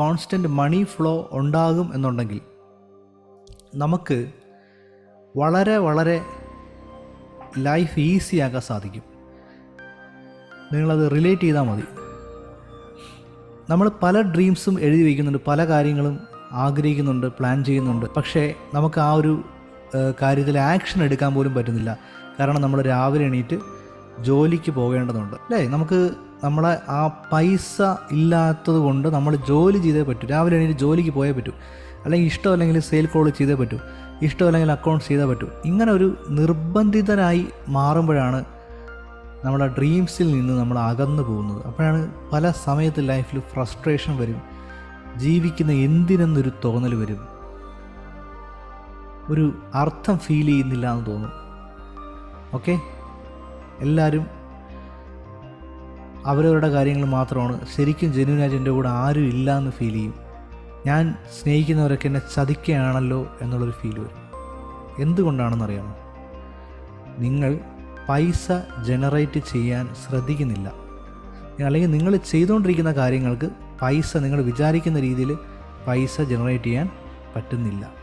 Constant മണി flow ഉണ്ടാകും എന്നുണ്ടെങ്കിൽ നമുക്ക് വളരെ വളരെ ലൈഫ് ഈസി ആക്കാൻ സാധിക്കും. നിങ്ങളത് റിലേറ്റ് ചെയ്താൽ മതി. നമ്മൾ പല ഡ്രീംസും എഴുതി വയ്ക്കുന്നുണ്ട് പല കാര്യങ്ങളും ആഗ്രഹിക്കുന്നുണ്ട് പ്ലാൻ ചെയ്യുന്നുണ്ട്. പക്ഷേ നമുക്ക് ആ ഒരു കാര്യത്തിൽ ആക്ഷൻ എടുക്കാൻ പോലും പറ്റുന്നില്ല. കാരണം നമ്മൾ രാവിലെ എണീറ്റ് ജോലിക്ക് പോകേണ്ടതുണ്ട്. അല്ലേ? നമുക്ക് നമ്മളെ ആ പൈസ ഇല്ലാത്തത് കൊണ്ട് നമ്മൾ ജോലി ചെയ്തേ പറ്റൂ. രാവിലെ എണീറ്റ് ജോലിക്ക് പോയേ പറ്റൂ. അല്ലെങ്കിൽ ഇഷ്ടമല്ലെങ്കിൽ സെയിൽ കോൾ ചെയ്തേ പറ്റൂ. ഇഷ്ടമല്ലെങ്കിൽ അക്കൗണ്ട്സ് ചെയ്തേ പറ്റൂ. ഇങ്ങനെ ഒരു നിർബന്ധിതരായി മാറുമ്പോഴാണ് നമ്മുടെ ഡ്രീംസിൽ നിന്ന് നമ്മൾ അകന്നു പോകുന്നത്. അപ്പോഴാണ് പല സമയത്ത് ലൈഫിൽ ഫ്രസ്ട്രേഷൻ വരും. ജീവിക്കുന്ന എന്തിനെന്നൊരു തോന്നൽ വരും. ഒരു അർത്ഥം ഫീൽ ചെയ്യുന്നില്ല എന്ന് തോന്നും. ഓക്കെ എല്ലാവരും അവരവരുടെ കാര്യങ്ങൾ മാത്രമാണ് ശരിക്കും ജെന്യൂനായിട്ട് എന്റെ കൂടെ ആരും ഇല്ല എന്ന് ഫീൽ ചെയ്യും. ഞാൻ സ്നേഹിക്കുന്നവരൊക്കെ എന്നെ ചതിക്കുകയാണല്ലോ എന്നുള്ളൊരു ഫീൽ വരും. എന്തുകൊണ്ടാണെന്നറിയാമോ? നിങ്ങൾ പൈസ ജനറേറ്റ് ചെയ്യാൻ ശ്രദ്ധിക്കുന്നില്ല. അല്ലെങ്കിൽ നിങ്ങൾ ചെയ്തുകൊണ്ടിരിക്കുന്ന കാര്യങ്ങൾക്ക് പൈസ നിങ്ങൾ വിചാരിക്കുന്ന രീതിയിൽ പൈസ ജനറേറ്റ് ചെയ്യാൻ പറ്റുന്നില്ല.